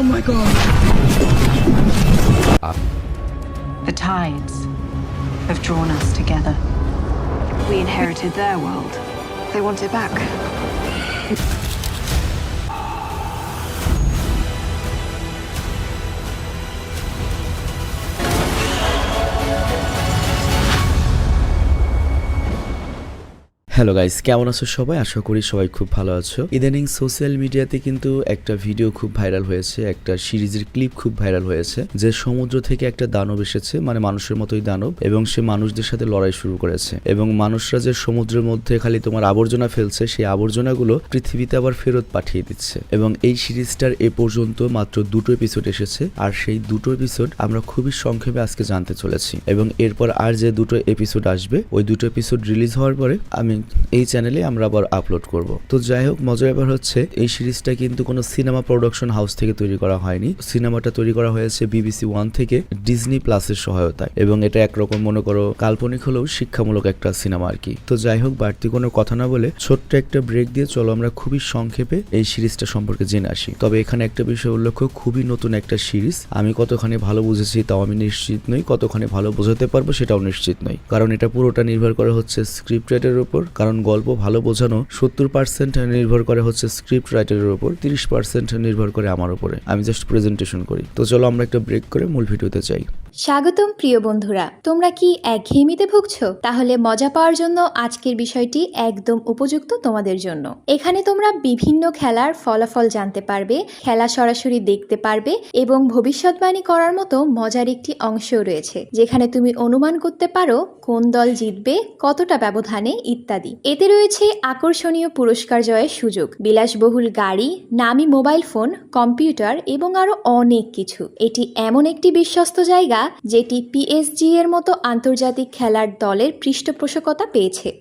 Oh my god. The tides have drawn us together. We inherited their world. They want it back. Hello guys কেমন আছো সবাই? আশা করি সবাই খুব ভালো আছো। ইদানিং সোশ্যাল মিডিয়াতে কিন্তু একটা ভিডিও খুব ভাইরাল হয়েছে, একটা সিরিজের ক্লিপ খুব ভাইরাল হয়েছে, যে সমুদ্র থেকে একটা দানব এসেছে মানে মানুষের মতোই দানব, এবং সে মানুষদের সাথে লড়াই শুরু করেছে। এবং মানুষরা যে সমুদ্রের মধ্যে খালি তোমার আবর্জনা ফেলছে, সেই আবর্জনাগুলো পৃথিবীতে আবার ফেরত পাঠিয়ে দিচ্ছে। এবং এই সিরিজটার এ পর্যন্ত মাত্র দুটো এপিসোড এসেছে, আর সেই দুটো এপিসোড আমরা খুবই সংক্ষেপে আজকে জানতে চলেছি। এবং এরপর আর যে দুটো এপিসোড আসবে, ওই দুটো এপিসোড রিলিজ হওয়ার পরে আমি এই চ্যানেলে আমরা আবার আপলোড করব। তো যাই হোক, মজার ব্যাপার হচ্ছে, এই সিরিজটা কিন্তু কোনো সিনেমা প্রোডাকশন হাউস থেকে তৈরি করা হয়নি। সিনেমাটা তৈরি করা হয়েছে বিবিসি ওয়ান থেকে ডিজনি প্লাসের সহায়তায় এবং এটা একরকম, মনে করো, কাল্পনিক হলেও শিক্ষামূলক একটা সিনেমা আর কি। তো যাই হোক, বাড়তি কোনো কথা না বলে ছোট্ট একটা ব্রেক দিয়ে চলো আমরা খুবই সংক্ষেপে এই সিরিজটা সম্পর্কে জেনে আসি। তবে এখানে একটা বিষয় উল্লেখ্য খুবই নতুন একটা সিরিজ। আমি কতখানি ভালো বুঝেছি তাও আমি নিশ্চিত নই, কতখানি ভালো বোঝাতে পারব সেটাও নিশ্চিত নই। কারণ এটা পুরোটা নির্ভর করে হচ্ছে স্ক্রিপ্ট রাইটারের উপর। কারণ গল্প ভালো বোঝানো সত্তর পার্সেন্ট নির্ভর করে হচ্ছে স্ক্রিপ্ট রাইটারের উপর, তিরিশ পার্সেন্ট নির্ভর করে আমার উপরে। আমি জাস্ট প্রেজেন্টেশন করি। তো চলো আমরা একটা ব্রেক করে মূল ভিডিওতে যাই। স্বাগতম প্রিয় বন্ধুরা, তোমরা কি এক একঘেয়েমিতে ভুগছো? তাহলে মজা পাওয়ার জন্য আজকের বিষয়টি একদম উপযুক্ত তোমাদের জন্য। এখানে তোমরা বিভিন্ন খেলার ফলাফল জানতে পারবে, খেলা সরাসরি দেখতে পারবে এবং ভবিষ্যৎবাণী করার মতো মজার একটি অংশও রয়েছে, যেখানে তুমি অনুমান করতে পারো কোন দল জিতবে, কতটা ব্যবধানে, ইত্যাদি। এতে রয়েছে আকর্ষণীয় পুরস্কার জয়ের সুযোগ, বিলাসবহুল গাড়ি, নামি মোবাইল ফোন, কম্পিউটার এবং আরও অনেক কিছু। এটি এমন একটি বিশ্বস্ত জায়গা যেটি পিএসজি এর মতো আন্তর্জাতিক খেলার দলের পৃষ্ঠপোষকতা পেয়েছে।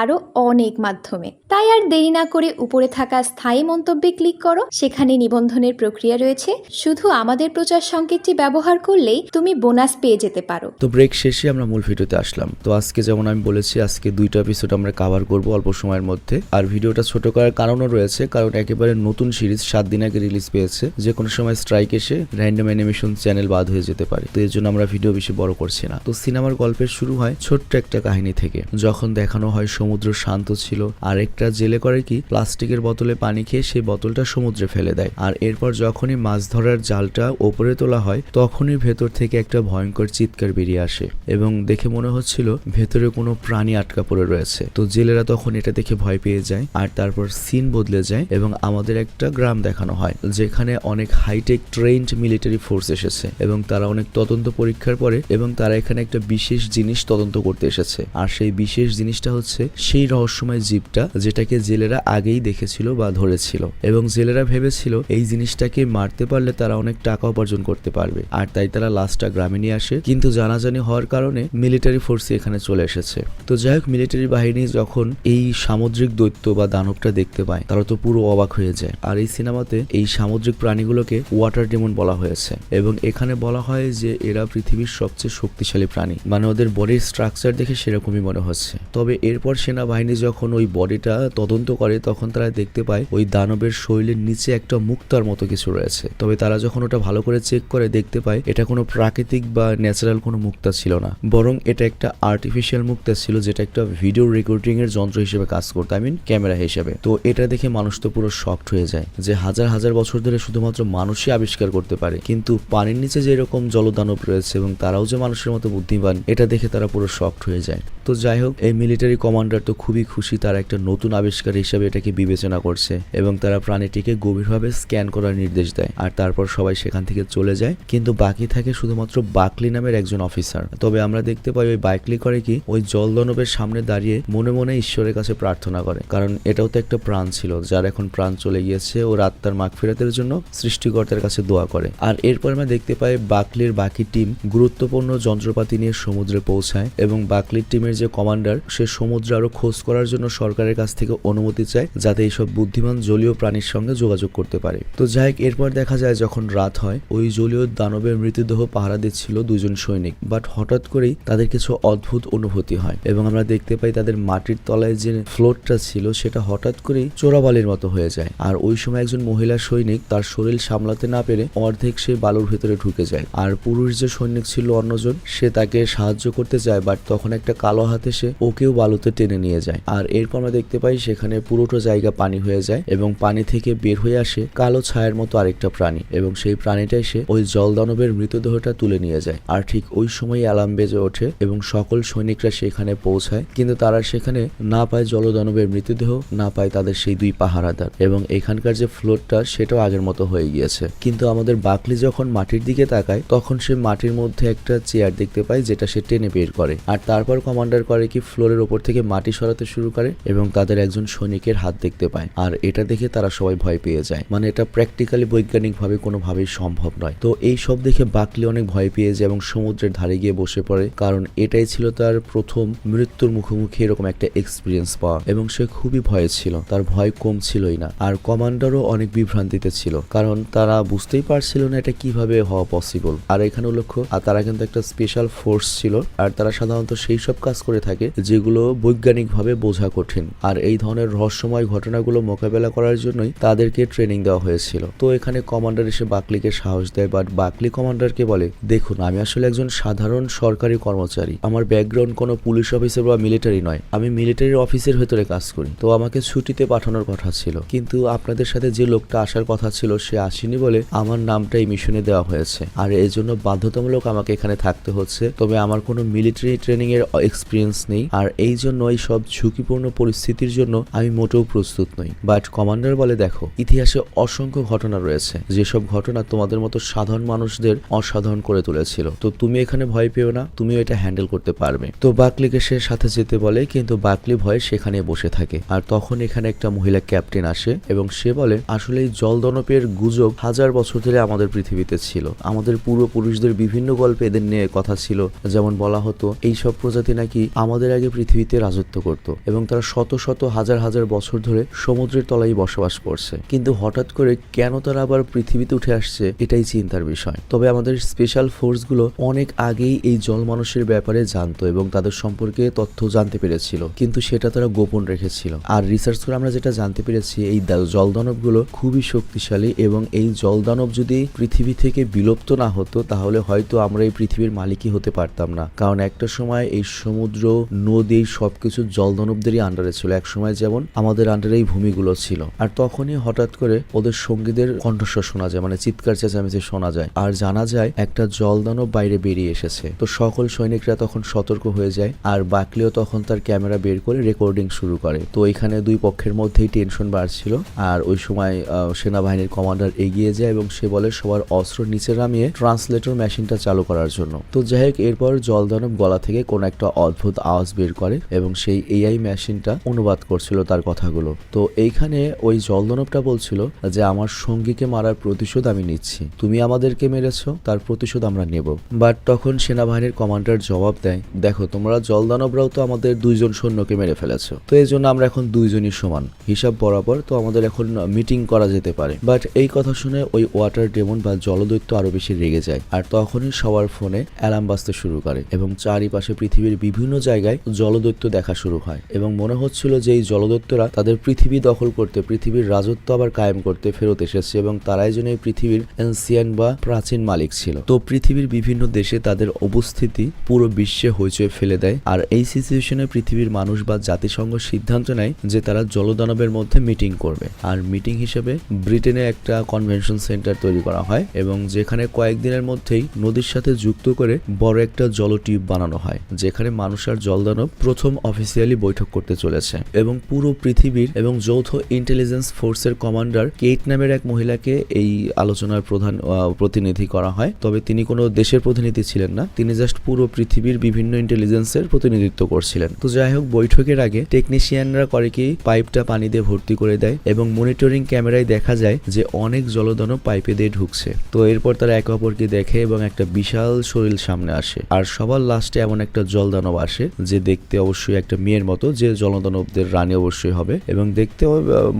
আরও অনেক মাধ্যমে। তাই আর দেরি না করে উপরে থাকা স্থায়ী মন্তব্যে ক্লিক করো। সেখানে নিবন্ধনের প্রক্রিয়া রয়েছে। শুধু আমাদের প্রচার সংকেতটি ব্যবহার করলেই তুমি বোনাস পেয়ে যেতে পারো। তো ব্রেক শেষে আমরা মূল ভিডিওতে আসলাম। তো আজকে যেমন আমি বলেছি, আজকে দুইটা এপিসোড আমরা কাভার করব অল্প সময়ের মধ্যে। আর ভিডিওটা ছোট করার কারণও রয়েছে, কারণ একেবারে নতুন সিরিজ সাত দিন আগে রিলিজ পেয়েছে। যে কোনো সময় স্ট্রাইক এসে র্যান্ডম অ্যানিমেশন চ্যানেল বাদ হয়ে যেতে পারে। তো এর জন্য আমরা ভিডিও বেশি বড় করছি না। তো সিনেমার গল্পের শুরু হয় ছোট্ট একটা কাহিনী থেকে, যখন দেখানো হয় সমুদ্র শান্ত ছিল। আর একটা জেলে করে কি, প্লাস্টিকের বোতলে পানি খেয়ে সেই বোতলটা সমুদ্রে ফেলে দেয়। আর এরপর যখনই মাছ ধরার জালটা ওপরে তোলা হয়, তখনই ভেতর থেকে একটা ভয়ঙ্কর চিৎকার বেরিয়ে আসে এবং দেখে মনে হচ্ছিল ভেতরে কোনো প্রাণী আটকা পড়ে রয়েছে। তো জেলেরা তখন এটা দেখে ভয় পেয়ে যায় আর তারপর সিন বদলে যায় এবং আমাদের একটা গ্রাম দেখানো হয়, যেখানে অনেক হাইটেক ট্রেন্ড মিলিটারি ফোর্স এসেছে এবং তারা অনেক তদন্ত পরীক্ষার পরে এবং তারা এখানে একটা বিশেষ জিনিস তদন্ত করতে এসেছে। আর সেই বিশেষ জিনিসটা হচ্ছে সেই রহস্যময় জীবটা যেটাকে জেলেরা আগেই দেখেছিল বা ধরেছিল। এবং জেলেরা ভেবেছিল এই জিনিসটাকে মারতে পারলে তারা অনেক টাকা উপার্জন করতে পারবে। আর তাই তারা লাশটা গ্রামে নিয়ে আসে। কিন্তু জানাজানি হওয়ার কারণে মিলিটারি ফোর্স এখানে চলে এসেছে। তো যাই হোক, মিলিটারি বাহিনী যখন এই সামুদ্রিক দৈত্য বা দানবটা দেখতে পায়, তারা তো পুরো অবাক হয়ে যায়। আর এই সিনেমাতে এই সামুদ্রিক প্রাণীগুলোকে ওয়াটার ডেমন বলা হয়েছে। এবং এখানে বলা হয় যে এরা পৃথিবীর সবচেয়ে শক্তিশালী প্রাণী। মানে ওদের বডির স্ট্রাকচার দেখে সেরকমই মনে হচ্ছে। তবে এরপর সেনাবাহিনী যখন ওই বডিটা তদন্ত করে, তখন তারা দেখতে পায় ওই দানবের শরীরের নিচে একটা মুক্তার মতো কিছু রয়েছে। তবে তারা যখন ওটা ভালো করে চেক করে, দেখতে পায় এটা কোনো প্রাকৃতিক বা ন্যাচারাল কোনো মুক্তা ছিল না। বরং এটা একটা আর্টিফিশিয়াল মুক্তা ছিল, যেটা একটা ভিডিও রেকর্ডিং এর যন্ত্র হিসেবে কাজ করতো আই মিন ক্যামেরা হিসেবে। তো এটা দেখে মানুষ তো পুরো শকড হয়ে যায় যে হাজার হাজার বছর ধরে শুধুমাত্র মানুষই আবিষ্কার করতে পারে। কিন্তু পানির নিচে যে এরকম জলদানব রয়েছে এবং তারাও যে মানুষের মতো বুদ্ধিমান, এটা দেখে তারা পুরো শকড হয়ে যায়। তো যাই হোক, এই মিলিটারি মিলিটারি কমান্ডার তো খুবই খুশি তারা একটা নতুন আবিষ্কার হিসেবে এটাকে বিবেচনা করছে এবং তারা প্রাণীটিকে গভীরভাবে স্ক্যান করার নির্দেশ দেয় আর তারপর সবাই সেখান থেকে চলে যায়। কিন্তু বাকি থাকে শুধুমাত্র বাকলি নামের একজন অফিসার। তবে আমরা দেখতে পাই ওই বাইকলি করে কি, ওই জলদানবের সামনে দাঁড়িয়ে মনে মনে ঈশ্বরের কাছে প্রার্থনা করে। কারণ এটাও তো একটা প্রাণ ছিল, যার এখন প্রাণ চলে গিয়েছে। ও আত্মার মাগ ফেরাতের জন্য সৃষ্টিকর্তার কাছে দোয়া করে। আর এরপর আমরা দেখতে পাই বাকলির বাকি টিম গুরুত্বপূর্ণ যন্ত্রপাতি নিয়ে সমুদ্রে পৌঁছায় এবং বাকলির টিমের যে কমান্ডার, সে সমুদ্রে আরও খোঁজ করার জন্য সরকারের কাছ থেকে অনুমতি চায় যাতে এইসব বুদ্ধিমান জলীয় প্রাণীর সঙ্গে যোগাযোগ করতে পারে। তো যাই এরপর দেখা যায় যখন রাত হয়, ওই জলীয় দানবের মৃতদেহ পাহারা দিচ্ছিল দুজন সৈনিক। বাট হঠাৎ করেই তাদের কিছু অদ্ভুত অনুভূতি হয় এবং আমরা দেখতে পাই তাদের মাটির তলায় যে ফ্লোরটা ছিল, সেটা হঠাৎ করেই চোরাবালির মতো হয়ে যায়। আর ওই সময় একজন মহিলা সৈনিক তার শরীর সামলাতে না পেরে অর্ধেক সে বালুর ভেতরে ঢুকে যায়। আর পুরুষ যে সৈনিক ছিল অন্যজন, সে তাকে সাহায্য করতে যায়, বাট তখন একটা কালো হাতে সে ওকেও বালুতে টেনে নিয়ে যায়। আর এরপর আমরা দেখতে পাই সেখানে পুরোটা জায়গা পানি হয়ে যায় এবং পানি থেকে বের হয়ে আসে কালো ছায়ের মতো আরেকটা প্রাণী এবং সেই প্রাণীটা এসে ওই জলদানবের মৃতদেহটা তুলে নিয়ে যায়। আর ঠিক ওই সময় অ্যালার্ম বেজে ওঠে এবং সকল সৈনিকরা সেখানে পৌঁছায়, কিন্তু তারা সেখানে না পায় জলদানবের মৃতদেহ, না পায় তাদের সেই দুই পাহারাদার এবং এখানকার যে ফ্লোরটা সেটাও আগের মতো হয়ে গিয়েছে। কিন্তু আমাদের বাকলি যখন মাটির দিকে তাকায়, তখন সে মাটির মধ্যে একটা চেয়ার দেখতে পায় যেটা সে টেনে বের করে। আর তারপর কমান্ডার করে কি ফ্লোরের ওপর থেকে মাটি সরাতে শুরু করে এবং তাদের একজন সৈনিকের হাত দেখতে পায়। আর এটা দেখে তারা সবাই ভয় পেয়ে যায়। মানে এটা প্র্যাকটিক্যালি বৈজ্ঞানিকভাবে কোনোভাবেই সম্ভব নয়। তো এই সব দেখে বাকলি অনেক ভয় পেয়ে যায় এবং সমুদ্রের ধারে গিয়ে বসে পড়ে। কারণ এটাই ছিল তার প্রথম মৃত্যুর মুখোমুখি এরকম একটা এক্সপিরিয়েন্স পাওয়া। এবং সে খুবই ভয়ে ছিল। তার ভয় কম ছিলই না। আর কমান্ডারও অনেক বিভ্রান্তিতে ছিল। কারণ তারা বুঝতেই পারছিল না এটা কীভাবে হওয়া পসিবল আর এখানে লক্ষ্য, আর তারা কিন্তু একটা স্পেশাল ফোর্স ছিল। আর তারা সাধারণত সেই সব কাজ করে থাকে যেগুলো বৈজ্ঞানিকভাবে বোঝা কঠিন। আর এই ধরনের রহস্যময় ঘটনাগুলো মোকাবেলা করার জন্যই তাদেরকে ট্রেনিং দেওয়া হয়েছিল। তো এখানে কমান্ডার এসে বাকলিকে সাহস দেয় বাট বাকলি কমান্ডারকে বলে, দেখুন, আমি আসলে একজন সাধারণ সরকারি কর্মচারী। আমার ব্যাকগ্রাউন্ড কোনো পুলিশ অফিসার বা মিলিটারি নয়। আমি মিলিটারি অফিসের ভেতরে কাজ করি। তো আমাকে ছুটিতে পাঠানোর কথা ছিল। কিন্তু আপনাদের সাথে যে লোকটা আসার কথা ছিল, সে আসেনি বলে আমার নামটা এই মিশনে দেওয়া হয়েছে। আর এই জন্য বাধ্যতামূলক আমাকে এখানে থাকতে হচ্ছে। তবে আমার কোনো মিলিটারি ট্রেনিং এর এক্সপিরিয়েন্স নেই। আর এই জন্য এই সব ঝুঁকিপূর্ণ পরিস্থিতির জন্য আমি মোটেও প্রস্তুত নই। বাট কমান্ডার বলে, দেখো, ইতিহাসে অসংখ্য ঘটনা রয়েছে। যেসব ঘটনা তোমাদের মতো সাধারণ মানুষদের অসাধারণ করে তুলেছিল। তো তুমি এখানে ভয় পেও না, তুমিও এটা হ্যান্ডেল করতে পারবে। তো বাকলিকে সে সাথে যেতে বলে, কিন্তু বাকলি ভয়ে সেখানে বসে থাকে। আর তখন এখানে একটা মহিলা ক্যাপ্টেন আসে এবং সে বলে আসলে এই জলদনপের গুজব হাজার বছর ধরে আমাদের পৃথিবীতে ছিল। আমাদের পূর্বপুরুষদের বিভিন্ন গল্পে এদের নিয়ে কথা ছিল। যেমন বলা হতো এই সব প্রজাতি নাকি আমাদের আগে পৃথিবীতে রাজত্ব করত এবং তারা শত শত হাজার হাজার বছর ধরে সমুদ্রের তলায় বসবাস করছে। কিন্তু হঠাৎ করে কেন তারা আবার পৃথিবীতে উঠে আসছে, এটাই চিন্তার বিষয়। তবে আমাদের স্পেশাল ফোর্সগুলো অনেক আগেই এই জল মানুষের ব্যাপারে জানতো এবং তাদের সম্পর্কে তথ্য জানতে পেরেছিল। কিন্তু সেটা তারা গোপন রেখেছিল। আর রিসার্চ করে আমরা যেটা জানতে পেরেছি, এই জলদানবগুলো খুবই শক্তিশালী এবং এই জলদানব যদি পৃথিবী থেকে বিলুপ্ত না হতো, তাহলে হয়তো আমরা এই পৃথিবীর মালিকই হতে পারতাম না। কারণ একটা সময় এই সমুদ্র, নদী সবকিছু জলদানবদেরই আন্ডারে ছিল। এক সময় যেমন আমাদের আন্ডারে এই ভূমিগুলো ছিল। আর তখনই হঠাৎ করে ওদের সঙ্গীদের কণ্ঠস্বর শোনা যায় মানে চিৎকার চেঁচামেচি শোনা যায়। আর জানা যায় একটা জলদানব বাইরে বেরিয়ে এসেছে। তো সকল সৈনিকরা তখন সতর্ক হয়ে যায় আর বাকলিও তখন তার ক্যামেরা বের করে রেকর্ডিং শুরু করে। তো এখানে দুই পক্ষের মধ্যেই টেনশন বাড়ছিল আর ওই সময় সেনাবাহিনীর কমান্ডার এগিয়ে যায় এবং সে বলে, সবার অস্ত্র নিচে নামিয়ে ট্রান্সলেটর মেশিনটা চালু করার জন্য। তো যাই হোক, এরপর জলদানব গলা থেকে কোনো একটা অদ্ভুত আওয়াজ বের করে এবং সেই এআই মেশিনটা অনুবাদ করছিল তার কথাগুলো। তো এইখানে ওই জলদানবটা বলছিল যে, আমার সঙ্গীকে মারার প্রতিশোধ আমি নিচ্ছি। তুমি আমাদেরকে মেরেছ, তার প্রতিশোধ আমরা নেব। বাট তখন সেনাবাহিনীর কমান্ডার জবাব দেয়, দেখো, তোমরা জলদানবরাও তো আমাদের দুইজন সৈন্যকে মেরে ফেলেছো। তো এই জন্য আমরা এখন দুইজনই সমান। হিসাব বরাবর তো আমাদের এখন মিটিং করা যেতে পারে। বাট এই কথা শুনে ওই ওয়াটার ডেমন বা জলদৈত্য আরও বেশি রেগে যায় আর তখনই সবার ফোনে অ্যালার্ম বাজতে শুরু করে এবং চারিপাশে পৃথিবীর বিভিন্ন জায়গায় জলদৈত্য দেখা শুরু হয় এবং মনে হচ্ছিল যে এই জলদৈত্যরা তাদের পৃথিবী দখল করতে, পৃথিবীর রাজত্ব আবার কায়েম করতে ফেরত এসেছে এবং তারাই যেন এই পৃথিবীর এনসিয়ান বা প্রাচীন মালিক ছিল। তো পৃথিবীর বিভিন্ন দেশে তাদের অবস্থিতি পুরো বিশ্বে হইচই ফেলে দেয় আর এই সিচুয়েশনে পৃথিবীর মানুষ বা জাতিসংঘ সিদ্ধান্ত নেয় যে তারা জলদানবের মধ্যে মিটিং করবে। আর মিটিং হিসেবে ব্রিটেনে একটা কনভেনশন সেন্টার তৈরি করা হয় এবং যেখানে কয়েকদিনের মধ্যেই নদীর সাথে যুক্ত করে বড় একটা জল টিউব বানানো হয়, যেখানে মানুষ আর জলদানব প্রথম প্রথম অফিসিয়ালি বৈঠক করতে চলেছে এবং পুরো পৃথিবীর এবং যৌথ ইন্টেলিজেন্স ফোর্সের কমান্ডার কেট নামের এক মহিলাকে এই আলোচনার প্রধান প্রতিনিধি করা হয়। তবে তিনি কোনো দেশের প্রতিনিধি ছিলেন না, তিনি জাস্ট পুরো পৃথিবীর বিভিন্ন ইন্টেলিজেন্সের প্রতিনিধিত্ব করছিলেন। তো যাই হোক, বৈঠকের আগে টেকনিশিয়ানরা করে কি পাইপটা পানি দিয়ে ভর্তি করে দেয় এবং মনিটরিং ক্যামেরায় দেখা যায় যে অনেক জলদানব পাইপে দিয়ে ঢুকছে। তো এরপর তারা একে অপরকে দেখে এবং একটা বিশাল শরীর সামনে আসে। আর সবার লাস্টে এমন একটা জলদানব আসে যে দেখতে অবশ্যই একটা মেয়ের মতো, যে জলদানবদের রানী অবশ্যই হবে এবং দেখতেও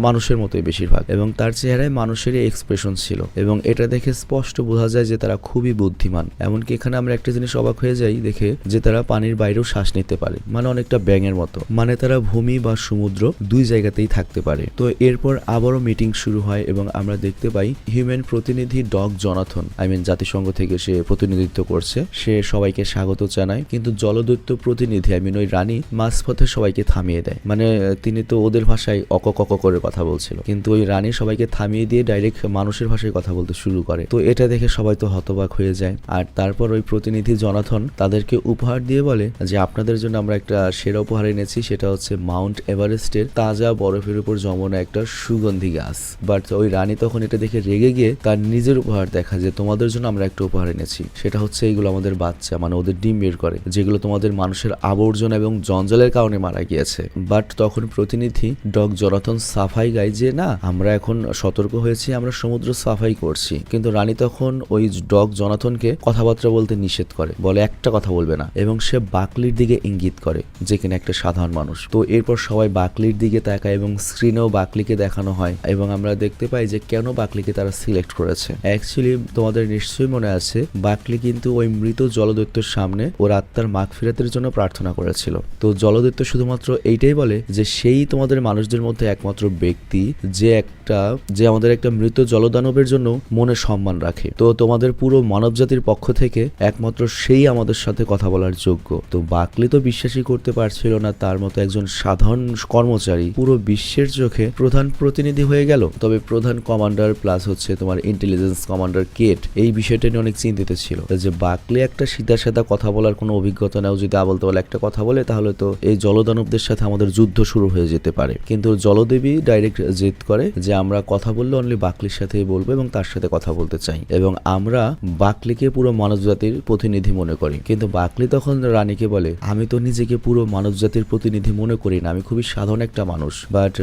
মানুষের মতোই বেশিরভাগ। এবং তার চেহারায় মানুষেরই এক্সপ্রেশন ছিল। এবং এটা দেখে স্পষ্ট বোঝা যায় যে তারা খুবই বুদ্ধিমান। এমনকি এখানে আমরা একটা জিনিস অবাক হয়ে যাই, দেখে যে তারা পানির বাইরেও শ্বাস নিতে পারে। মানে অনেকটা ব্যাঙের মতো। মানে তারা ভূমি বা সমুদ্র দুই জায়গাতেই থাকতে পারে। তো এরপর আবারও মিটিং শুরু হয় এবং আমরা দেখতে পাই হিউম্যান প্রতিনিধি ডগ জনাথন আই মিন জাতিসংঘ থেকে সে প্রতিনিধিত্ব করছে। সে সবাইকে স্বাগত জানায়। কিন্তু জলদৈত্য প্রতিনিধি আই মিন ওই রানী মাঝপথে সবাইকে থামিয়ে দেয়। মানে তিনি তো ওদের ভাষায় অক কক করে কথা বলছিল। কিন্তু ওই রানী সবাইকে থামিয়ে দিয়ে ডাইরেক্ট মানুষের ভাষায় কথা বলতে শুরু করে। তো এটা দেখে সবাই তো হতবাক হয়ে যায়। আর তারপর ওই প্রতিনিধি জনাথন তাদেরকে উপহার দিয়ে বলে যে, আপনাদের জন্য আমরা একটা সেরা উপহার এনেছি। সেটা হচ্ছে মাউন্ট এভারেস্টের তাজা বরফের উপর জমানো একটা সুগন্ধি গাছ। বাট ওই রানী তখন এটা দেখে রেগে গিয়ে তার নিজের উপহার দেখা যে, তোমাদের জন্য আমরা একটা উপহার এনেছি। সেটা হচ্ছে এইগুলো আমাদের বাচ্চা মানে ওদের ডিম বের করে, যেগুলো তোমাদের মানুষের আবর্জনা এবং জঞ্জালের কারণে মারা গিয়েছে। বাট তখন প্রতিনিধি ডগ জনাথন সাফাই গায় যে, না, আমরা এখন সতর্ক হয়েছি, আমরা সমুদ্র সাফাই করছি। কিন্তু রানী তখন ওই ডগ জনাথনকে কথাবার্তা বলতে নিষেধ করে, বলে একটা কথা বলবে না, এবং সে বাকলির দিকে ইঙ্গিত করে যে কিনা একটা সাধারণ মানুষ। তো এরপর সবাই বাকলির দিকে তাকায় এবং স্ক্রিনেও বাকলিকে দেখানো হয়, এবং আমরা দেখতে পাই যে কেন বাকলিকে তারা সিলেক্ট করেছে। অ্যাকচুয়ালি তোমাদের নিশ্চয়ই মনে আছে, বাকলি কিন্তু ওই মৃত জলদৈত্যের সামনে ওর আত্মার মাগ ফিরাতের জন্য প্রার্থনা করেছিল। তো জলদৈত্য শুধুমাত্র এইটাই বলে যে সেই তোমাদের মানুষদের মধ্যে একমাত্র ব্যক্তি যে একটা, যে আমাদের একটা মৃত জলদানবের জন্য মনে সম্মান রাখে। তো তোমাদের পুরো মানব জাতির পক্ষ থেকে একমাত্র সেই আমাদের সাথে কথা বলার যোগ্য। তো বাকলি তো বিশ্বাসই করতে পারছিল না, তার মতো একজন সাধারণ কর্মচারী পুরো বিশ্বের চোখে প্রধান প্রতিনিধি হয়ে গেল। তবে প্রধান কমান্ডার প্লাস হচ্ছে তোমার ইন্টেলিজেন্স কমান্ডার কেট, এই বিষয়টা নিয়ে অনেক চিন্তিত ছিল। যে বাকলি একটা সিধা সাদা কথা বলার কোনো অভিজ্ঞতা নেও যদি আবল বলে একটা কথা বলে, তাহলে তো এই জলদানবদের সাথে আমাদের যুদ্ধ শুরু হয়ে যেতে পারে। কিন্তু জলদেবী ডাইরেক্ট জেদ করে যে আমরা কথা বললে অনলি বাকলির সাথেই বলব এবং তার সাথে কথা বলতে চাই। এবং আমরা বাকলিকে পুরো মানব জাতির প্রতিনিধি মনে করি। কিন্তু বাকলি তখন রানীকে বলে, আমি তো নিজেকে পুরো মানব জাতির প্রতিনিধি মনে করি না, আমি খুবই সাধারণ একটা মানুষ। বাট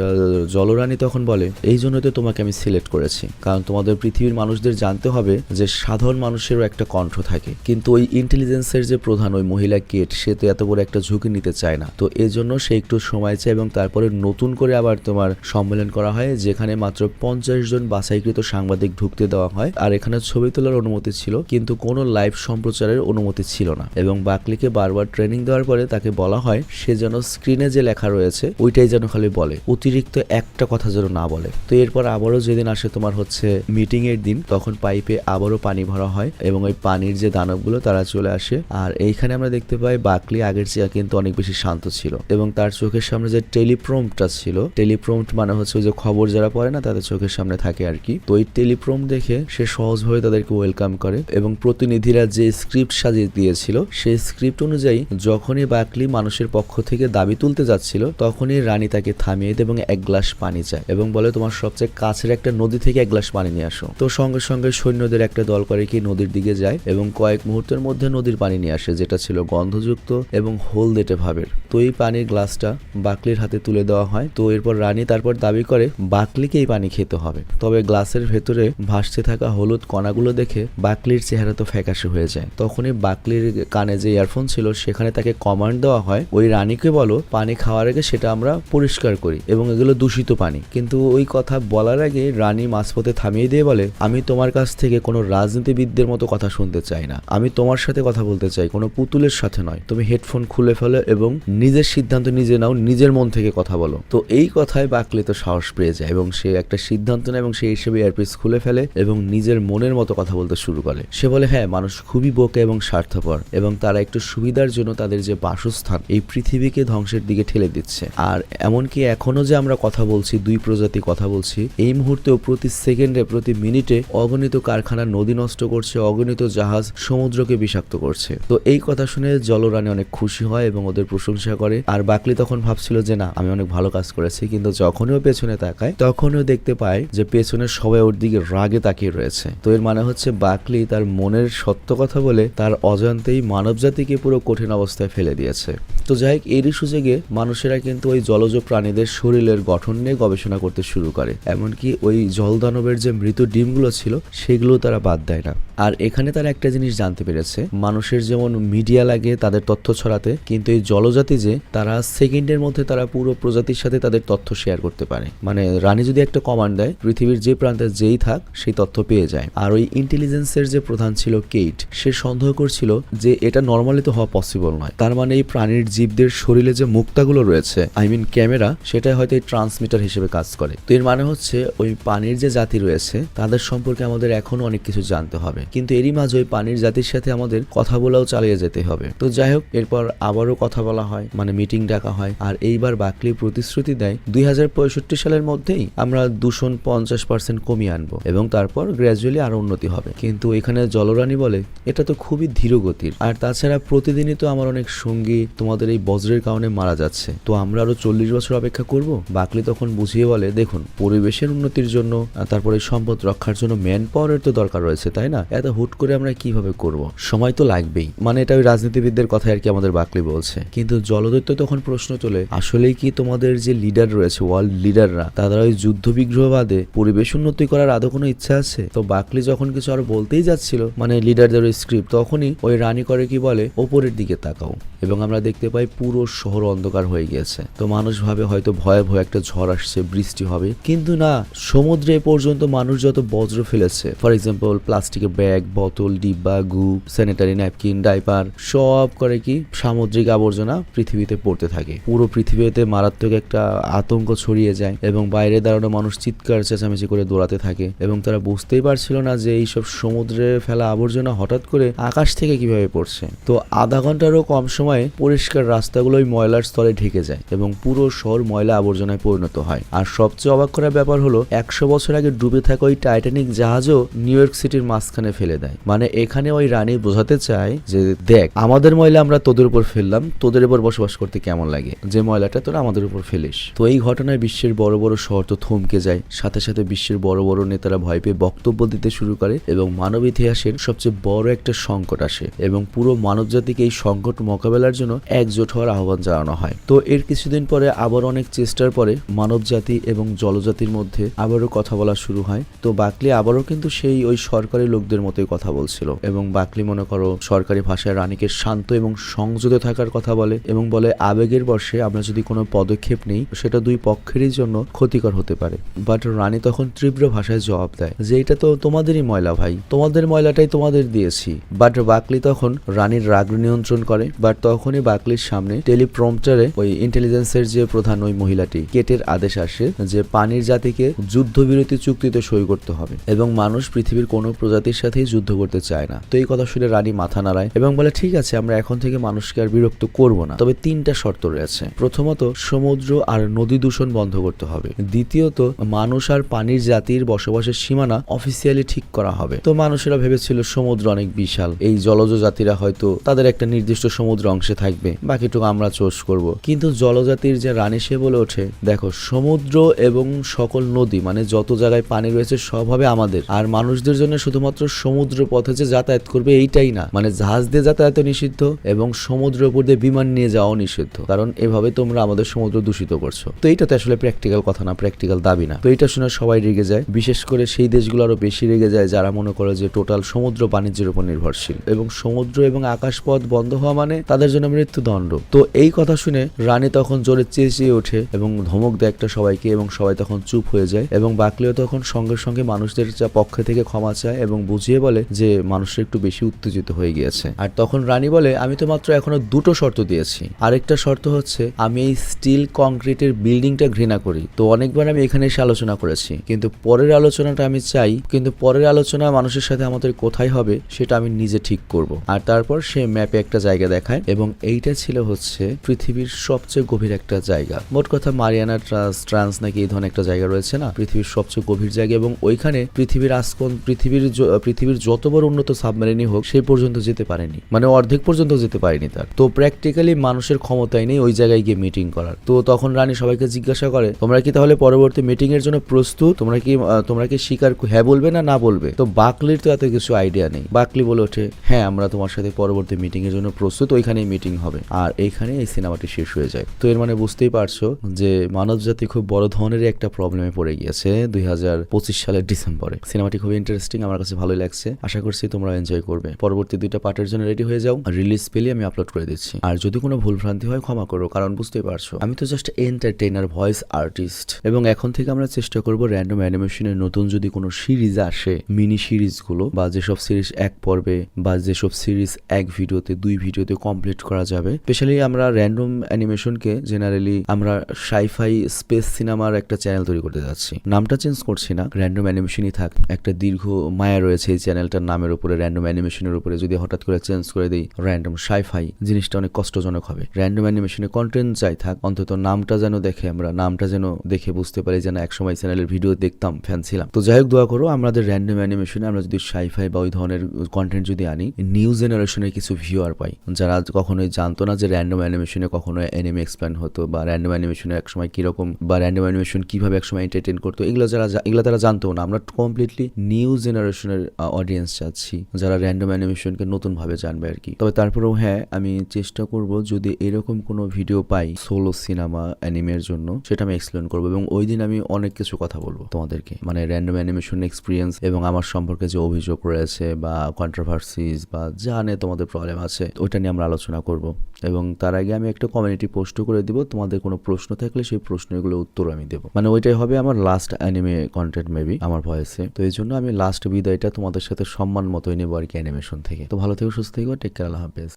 জলরানী তখন বলে, এই জন্য তো তোমাকে আমি সিলেক্ট করেছি। কারণ তোমাদের পৃথিবীর মানুষদের জানতে হবে যে সাধারণ মানুষেরও একটা কণ্ঠ থাকে। কিন্তু ওই ইন্টেলিজেন্সের যে প্রধান ওই মহিলা কেট, সে তো এত বড় একটা ঝুঁকি নিতে চায় না। তো এজন্য সে একটু সময় চায় এবং তারপরে নতুন করে আবার তোমার সম্মেলন করা হয়, যেখানে মাত্র পঞ্চাশ জন বাছাইকৃত সাংবাদিক ঢুকতে দেওয়া হয়, আর এখানে ছবি তোলার অনুমতি ছিল, কিন্তু কোনো লাইভ সম্প্রচারের অনুমতি ছিল না। এবং বাকলিকে বারবার ট্রেনিং দেওয়ার পরে তাকে বলা হয়, সে যেন স্ক্রিনে যে লেখা রয়েছে, ওইটাই যেন খালি বলে, অতিরিক্ত একটা কথা যেন না বলে। তো এরপর আবারও যেদিন আসে তোমার হচ্ছে মিটিং এর দিন, তখন পাইপে আবারও পানি ভরা হয়, এবং ওই পানির যে দানবগুলো, তারা চলে আসে। আর এইখানে আমরা দেখতে পাই, বাকলি আগের চেয়ে কিন্তু অনেক বেশি শান্ত ছিল। এবং তার চোখের সামনে যে টেলিপ্রোমটা ছিল, টেলিপ্রোম্পট মানে হচ্ছে যে খবর যারা পড়ে না, তাদের চোখের সামনে থাকে আর কি। তো ওই টেলিপ্রোম দেখে সে সহজভাবে তাদেরকে ওয়েলকাম করে এবং প্রতিনিধিরা যে স্ক্রিপ্ট সাজিয়ে দিয়েছিল, সেই স্ক্রিপ্ট অনুযায়ী যখনই বাকলি মানুষের পক্ষ থেকে দাবি তুলতে যাচ্ছিল, তখনই রানী তাকে থামিয়ে দেয় এবং এক গ্লাস পানি চায় এবং বলে, তোমার সবচেয়ে কাছের একটা নদী থেকে এক গ্লাস পানি নিয়ে আসো। তো সঙ্গে সঙ্গে সৈন্যদের একটা দল করে কি নদীর দিকে যায় এবং কয়েক মুহূর্তের মধ্যে নদীর পানি নিয়ে আসে, যেটা ছিল গন্ধযুক্ত এবং হলদেটে ভাবের। তো এই পানির গ্লাসটা বাকলির হাতে তুলে দেওয়া হয়। তো এরপর রানী তারপর দাবি করে, বাকলিকে এই পানি খেতে হবে। তবে গ্লাসের ভেতরে ভাসতে থাকা হলুদ কণাগুলো দেখে বাকলির চেহারা তো ফ্যাকাশে হয়ে যায়। তখনই বাকলির কানে যে ইয়ারফোন ছিল, সেখানে তাকে কমান্ড দেওয়া হয়, ওই রানীকে বলো, পানি খাওয়ার আগে সেটা আমরা পরিষ্কার করি এবং এগুলো দূষিত পানি। কিন্তু ওই কথা বলার আগে রানী মাঝপথে থামিয়ে দিয়ে বলে, আমি তোমার কাছ থেকে কোনো রাজনীতিবিদদের মতো কথা শুনতে চাই না। আমি তোমার সাথে কথা বলতে চাই, কোনো পুতুলের সাথে নয়। তুমি হেডফোন খুলে ফেলো এবং নিজের সিদ্ধান্ত নিজে নাও, নিজের মন থেকে কথা বলো। তো এই কথায় বাকলি তো সাহস পেয়ে যায় এবং সে সে একটা সিদ্ধান্ত নেয় এবং সেই হিসেবে এয়ারপিস খুলে ফেলে এবং নিজের মনের মতো কথা বলতে শুরু করে। সে বলে হ্যাঁ মানুষ খুবই বোকা এবং স্বার্থপর এবং তারা একটু সুবিধার জন্য তাদের যে বাসস্থান এই পৃথিবীকে ধ্বংসের দিকে ঠেলে দিচ্ছে। আর এমনকি এখনও যে আমরা কথা বলছি, দুই প্রজাতি কথা বলছি, এই মুহূর্তেও প্রতি সেকেন্ডে, প্রতি মিনিটে অগণিত কারখানা নদী নষ্ট করছে, অগণিত জাহাজ সমুদ্রকে বিষাক্ত করছে। তো এই কথা শুনে জলরানী অনেক খুশি হয় এবং ওদের প্রশংসা করে। আর বাকলি তখন ভাবছিল যে, না, আমি অনেক ভালো কাজ করেছি। কিন্তু যখনই পেছনে তাকায় তখনও দেখতে পায় যে পেছনে সবাই ওর দিকে রাগে তাকিয়ে রয়েছে। তো এর মানে হচ্ছে বাকলি তার মনের সত্য কথা বলে তার অজান্তেই মানবজাতিকে পুরো কঠিন অবস্থায় ফেলে দিয়েছে। তো যাই হোক, এরই সুযোগে মানুষেরা কিন্তু ওই জলজ প্রাণীদের শরীরের গঠন নিয়ে গবেষণা করতে শুরু করে। এমনকি ওই জলদানবের যে মৃত ডিমগুলো ছিল সেগুলো তারা বাদ দেয় না। আর এখানে তারা একটা জিনিস জানতে পেরেছে। মানুষের যেমন মিডিয়া লাগে তাদের তথ্য ছড়াতে, কিন্তু এই জলজাতি যে, তারা সেকেন্ডের মধ্যে তারা পুরো প্রজাতির সাথে তাদের তথ্য শেয়ার করতে পারে। মানে রানী যদি একটা কমান্ড দেয়, পৃথিবীর যে প্রান্তে যেই থাক, সেই তথ্য পেয়ে যায়। আর ওই ইন্টেলিজেন্সের যে প্রধান ছিল কেইট সে সন্দেহ করছিল যে এটা নর্মালি তো হওয়া পসিবল নয়। তার মানে এই প্রাণীর জীবদের শরীরে যে মুক্তাগুলো রয়েছে আই মিন ক্যামেরা সেটা হয়তো এই ট্রান্সমিটার হিসেবে কাজ করে। তো এর মানে হচ্ছে ওই পানির যে জাতি রয়েছে, তাদের সম্পর্কে আমাদের এখনও অনেক কিছু জানতে হবে। কিন্তু এরই মাঝে ওই পানির জাতির সাথে আমাদের কথা বলাও চালিয়ে যেতে হবে। তো যাই হোক, এরপর আবারও কথা বলা হয় মানে মিটিং ডাকা হয়, আর এইবার বাকলি প্রতিশ্রুতি দেয়, দুই হাজার পঁয়ষট্টি সালের মধ্যেই আমরা দূষণ পঞ্চাশ পার্সেন্ট কমিয়ে আনব এবং তারপর গ্র্যাজুয়ালি আরও উন্নতি হবে। কিন্তু এখানে জলরানী বলে, এটা তো খুবই ধীর গতির আর তাছাড়া প্রতিদিনই তো আমার অনেক সঙ্গী, তোমাদের এই বজ্রের কারণে মারা যাচ্ছে। তো আমরা আরও চল্লিশ বছর অপেক্ষা করব? বাকলি তখন বুঝিয়ে বলে, দেখুন, পরিবেশের উন্নতির জন্য তারপরে সম্পদ রক্ষার জন্য ম্যান পাওয়ারের তো দরকার রয়েছে, তাই না? এত হুট করে আমরা কীভাবে করব? সময় তো লাগবেই। মানে এটা ওই রাজনীতিবিদদের কথা আর কি আমাদের বাকলি বলছে। কিন্তু জলদৈত্য তখন প্রশ্ন তোলে, আসলেই কি তোমাদের যে লিডার রয়েছে ওয়ার্ল্ড লিডাররা তারা ওই যুদ্ধ বিগ্রহ বাদে পরিবেশ উন্নতি করার আদৌ কোনো ইচ্ছা আছে? তো বাকলি যখন কিছু আরও বলতেই যাচ্ছিল মানে লিডারদের স্ক্রিপ্ট তখনই ওই রানী করে কি বলে, ওপরের দিকে তাকাও। এবং আমরা দেখতে পাই পুরো শহর অন্ধকার হয়ে গিয়েছে। তো মানুষ ভাবে হয়তো ভয়ে ভয়ে একটা ঝড় আসছে, বৃষ্টি হবে। কিন্তু না, সমুদ্রে পর্যন্ত মানুষ যত বজ্র ফেলেছে ফর এক্সাম্পল প্লাস্টিকের ব্যাগ, বোতল, ডিব্বা গুপ স্যানিটারি ন্যাপকিন ডাইপার সব করে কি সামুদ্রিক আবর্জনা পৃথিবীতে পড়তে থাকে। পুরো পৃথিবীতে মারাত্মক একটা আতঙ্ক ছড়িয়ে যায় এবং বাইরে দাঁড়ানো মানুষ চিৎকার, চেঁচামেচি করে দৌড়াতে থাকে এবং তারা বুঝতেই পারছিল না যে এইসব সমুদ্রে ফেলা আবর্জনা হঠাৎ করে আকাশ থেকে কীভাবে পড়ছে। তো আধা ঘন্টারও কম সময়ে পরিষ্কার রাস্তাগুলো ওই ময়লার স্তরে ঢেকে যায় এবং পুরো শহর ময়লা আবর্জনায় পরিণত হয়। আর সবচেয়ে অবাক করার ব্যাপার হলো, একশো বছর আগে ডুবে থাকা ওই টাইটানিক জাহাজও নিউ ইয়র্ক সিটির মাঝখানে ফেলে দেয়। মানে এখানে ওই রানী বোঝাতে চায় যে, দেখ, আমাদের ময়লা আমরা তোদের উপর ফেললাম, তোদের উপর বসবাস করতে কেমন লাগে? যে ময়লাটা তোরা আমাদের উপর ফেলিস। তো এই ঘটনায় বিশ্বের বড় বড় শহর তো থমকে যায়। সাথে সাথে বিশ্বের বড় বড় নেতারা ভয় পেয়ে বক্তব্য দিতে শুরু করে এবং মানব ইতিহাসের সবচেয়ে বড় একটা সংকট আসে এবং পুরো মানবজাতিকে এই সংকট মোকাবেলার জন্য একজোট হওয়ার আহ্বান জানানো হয়। তো এর কিছুদিন পরে আবার অনেক চেষ্টার পরে মানব জাতি এবং জলজাতির মধ্যে আবারও কথা বলা শুরু হয়। তো বাকলি আবারও কিন্তু সেই ওই সরকারি লোকদের মতোই কথা বলছিল এবং বাকলি মনে করো সরকারি ভাষায় রানীকে শান্ত এবং সংযত থাকার কথা বলে এবং বলে, আবেগের বর্ষে আমরা যদি কোনো পদক্ষেপ নেই, সেটা দুই পক্ষেরই জন্য ক্ষতিকর হতে পারে। বাট রানী তখন তীব্র ভাষায় জবাব দেয় যে, এটা তো তোমাদেরই ময়লা ভাই। তোমাদের ময়লাটাই তোমাদের দিয়েছি। বাট বাকলি তখন রানীর রাগ নিয়ন্ত্রণ করে। বাট তখনই বাকলির সামনে টেলিপ্রম্পটারে ওই ইন্টেলিজেন্সের যে প্রধান ওই মহিলাটি, কেটের আদেশ আসে যে পানির জাতিকে যুদ্ধবিরতি চুক্তিতে সই করতে হবে এবং মানুষ পৃথিবীর কোনো প্রজাতির সাথেই যুদ্ধ করতে চায় না। তো এই কথা শুনে রানী মাথা নাড়ায় এবং বলে, ঠিক আছে, আমরা এখন থেকে মানুষকে আর বিরক্ত করব না। তবে তিনটা শর্ত রয়েছে। প্রথমত, সমুদ্র আর নদী দূষণ বন্ধ করতে হবে। দ্বিতীয়ত, মানুষ আর পানির জাতির বসবাসের সীমানা অফিসিয়ালি ঠিক করা হবে। তো মানুষেরা ভেবেছিল সমুদ্র অনেক বিশাল। এই জলজ জাতিরা হয়তো তাদের একটা নির্দিষ্ট সমুদ্র অংশে থাকবে। বাকিটুকু আমরা চোষ করব। কিন্তু জলজাতির যে রানী সে বলে ওঠে, দেখো, সমুদ্র এবং সকল নদী মানে যত জায়গায় পানি রয়েছে, সব হবে আমাদের। আর মানুষদের জন্য শুধুমাত্র সমুদ্র পথে যে যাতায়াত করবে এইটাই না। মানে জাহাজ দিয়ে যাতায়াত নিষিদ্ধ এবং সমুদ্রের উপর দিয়ে বিমান নিয়ে যাওয়াও নিষিদ্ধ। কারণ এভাবে তোমরা আমাদের সমুদ্র দূষিত করছ। তো এইটা তো আসলে প্র্যাকটিক্যাল কথা না প্র্যাকটিক্যাল দাবি না। তো এটা শুনে সবাই রেগে যায়। বিশেষ করে সেই দেশগুলো আরও বেশি রেগে যায় যারা মনে করে যে টোটাল সমুদ্র বাণিজ্যের উপর নির্ভরশীল। এবং সমুদ্র এবং আকাশপথ বন্ধ হওয়া মানে তাদের জন্য মৃত্যুদণ্ড। দণ্ড তো এই কথা শুনে রানী তখন জোরে চেঁচিয়ে ওঠে এবং ধমক দেয় একটা সবাইকে এবং সবাই তখন চুপ হয়ে যায় এবং বাকলিও তখন সঙ্গে সঙ্গে মানুষদের যা পক্ষ থেকে ক্ষমা চায় এবং বুঝিয়ে বলে যে মানুষরা একটু বেশি উত্তেজিত হয়ে গিয়েছে। আর তখন রানী বলে, আমি তো মাত্র এখনও দুটো শর্ত দিয়েছি। আরেকটা শর্ত হচ্ছে, আমি এই স্টিল কংক্রিটের বিল্ডিংটা ঘৃণা করি। তো অনেকবার আমি এখানে এসে আলোচনা করেছি। কিন্তু পরের আলোচনাটা আমি চাই, কিন্তু পরের আলোচনা মানুষের সাথে আমাদের কোথায় হবে, সেটা আমি নিজে ঠিক করব। আর তারপর সে ম্যাপে একটা জায়গা দেখায় এবং এইটা হচ্ছে পৃথিবীর সবচেয়ে গভীর একটা জায়গা। মোট কথা মারিয়ানা ট্রান্স ট্রান্স নাকি এই ধরনের একটা জায়গা রয়েছে না? পৃথিবীর সবচেয়ে গভীর জায়গা এবং ওইখানে পৃথিবীর আসকন পৃথিবীর পৃথিবীর যত বড় উন্নত সাবমেরিনই হোক, সেই পর্যন্ত যেতে পারেনি। মানে অর্ধেক পর্যন্ত যেতে পারেনি তার। তো প্র্যাকটিক্যালি মানুষের ক্ষমতাই নেই ওই জায়গায় গিয়ে মিটিং করার। তো তখন রানী সবাইকে জিজ্ঞাসা করে, তোমরা কি তাহলে পরবর্তী মিটিং এর জন্য প্রস্তুত? তোমরা কি তোমরা কি স্বীকার হ্যাঁ বলবে না না বলবে? তো বাকলির তো এত কিছু আইডিয়া নেই। বাকলি বলে ওঠে হ্যাঁ আমরা তোমার সাথে পরবর্তী মিটিং এর জন্য প্রস্তুত, ওইখানেই মিটিং হবে। আর এইখানে এই সিনেমাটি শেষ হয়ে যায়। তো এর মানে বুঝতেই পারছ যে মানব জাতি খুব বড় ধরনের একটা প্রবলেমে পড়ে গিয়েছে দুই হাজার পঁচিশ সালের ডিসেম্বরে। সিনেমাটি খুবই ইন্টারেস্টিং আমার কাছে ভালোই লাগছে। আশা করছি তোমরা এনজয় করবে। পরবর্তী দুইটা পার্টের জন্য রেডি হয়ে যাও। রিলিজ পেলে আমি আপলোড করে দিচ্ছি। আর যদি কোনো ভুল ভ্রান্তি হয়, ক্ষমা করো, কারণ বুঝতেই পারছ। আমি তো জাস্ট এন্টারটেইনার ভয়েস আর্টিস্ট এবং এখন থেকে আমরা চেষ্টা করব র্যান্ডম অ্যানিমেশনের নতুন যদি কোনো সিরিজ আসে মিনি সিরিজগুলো বা যেসব সিরিজ এক পর্বে, বা যেসব সিরিজ এক ভিডিওতে দুই ভিডিওতে কমপ্লিট করা যাবে স্পেশালি আমরা র্যান্ডম অ্যানিমেশনকে জেনারেলি আমরা সাইফাই স্পেস সিনেমার একটা চ্যানেল তৈরি করতে যাচ্ছি। নামটা চেঞ্জ করছি না র্যান্ডম অ্যানিমেশনই থাক। একটা দীর্ঘ মায়া রয়েছে এই চ্যানেলটার নামের উপরে র্যান্ডম অ্যানিমেশনের উপরে। যদি হঠাৎ করে চেঞ্জ করে দিই র্যান্ডম সাইফাই জিনিসটা অনেক কষ্টজনক হবে। র্যান্ডম অ্যানিমেশনে কন্টেন্ট চাই থাক, অন্তত নামটা যেন দেখে আমরা, নামটা যেন দেখে বুঝতে পারি যে না, একসময় চ্যানেলের ভিডিও দেখতাম ফ্যান ছিলাম। তো যাই হোক, দোয়া করো, আমাদের র্যান্ডম অ্যানিমেশনে আমরা যদি সাইফাই বা ওই ধরনের কন্টেন্ট যদি আনি নিউ জেনারেশনের কিছু ভিউয়ার পাই। যারা কখনোই জানতো না যে র্যান্ডম অ্যানিমেশনে কখনো অ্যানিমে এক্সপ্যান্ড হতো বা র্যান্ডম অ্যানিমেশনে একসময় কীরকম বা র্যান্ডম অ্যানিমেশন কীভাবে একসময় এন্টারটেন করতো, এগুলো যারা এগুলো তারা জানতো না। আমরা কমপ্লিটলি নিউ জেনারেশনের অডিয়েন্স চাচ্ছি, যারা র্যান্ডম অ্যানিমেশনকে নতুনভাবে জানবে আর কি। তবে তারপরেও হ্যাঁ আমি চেষ্টা করব যদি এরকম কোনো ভিডিও পাই সোলো সিনেমা অ্যানিমের জন্য, সেটা আমি এক্সপ্লেন করব এবং ওই দিন আমি অনেক কিছু কথা বলব তোমাদেরকে। মানে র্যান্ডম অ্যানিমেশন এক্সপিরিয়েন্স এবং আমার সম্পর্কে যে অভিযোগ রয়েছে বা কন্ট্রোভার্সিস বা যা নিয়ে তোমাদের প্রবলেম আছে, ওইটা নিয়ে আমরা আলোচনা করব। এবং তার আগে আমি একটা কমিউনিটি পোস্ট করে দিব। তোমাদের কোনো প্রশ্ন থাকলে সেই প্রশ্নগুলো উত্তর আমি দেবো। মানে ওইটাই হবে আমার লাস্ট অ্যানিমে কন্টেন্ট মেবি আমার ভয়েসে তো এই জন্য আমি লাস্ট বিদায়টা তোমাদের সাথে সম্মান মতোই নেব আর কি অ্যানিমেশন থেকে। তো ভালো থেকো, সুস্থ থেকো টেক কেয়ার আল্লাহ হাফেজ।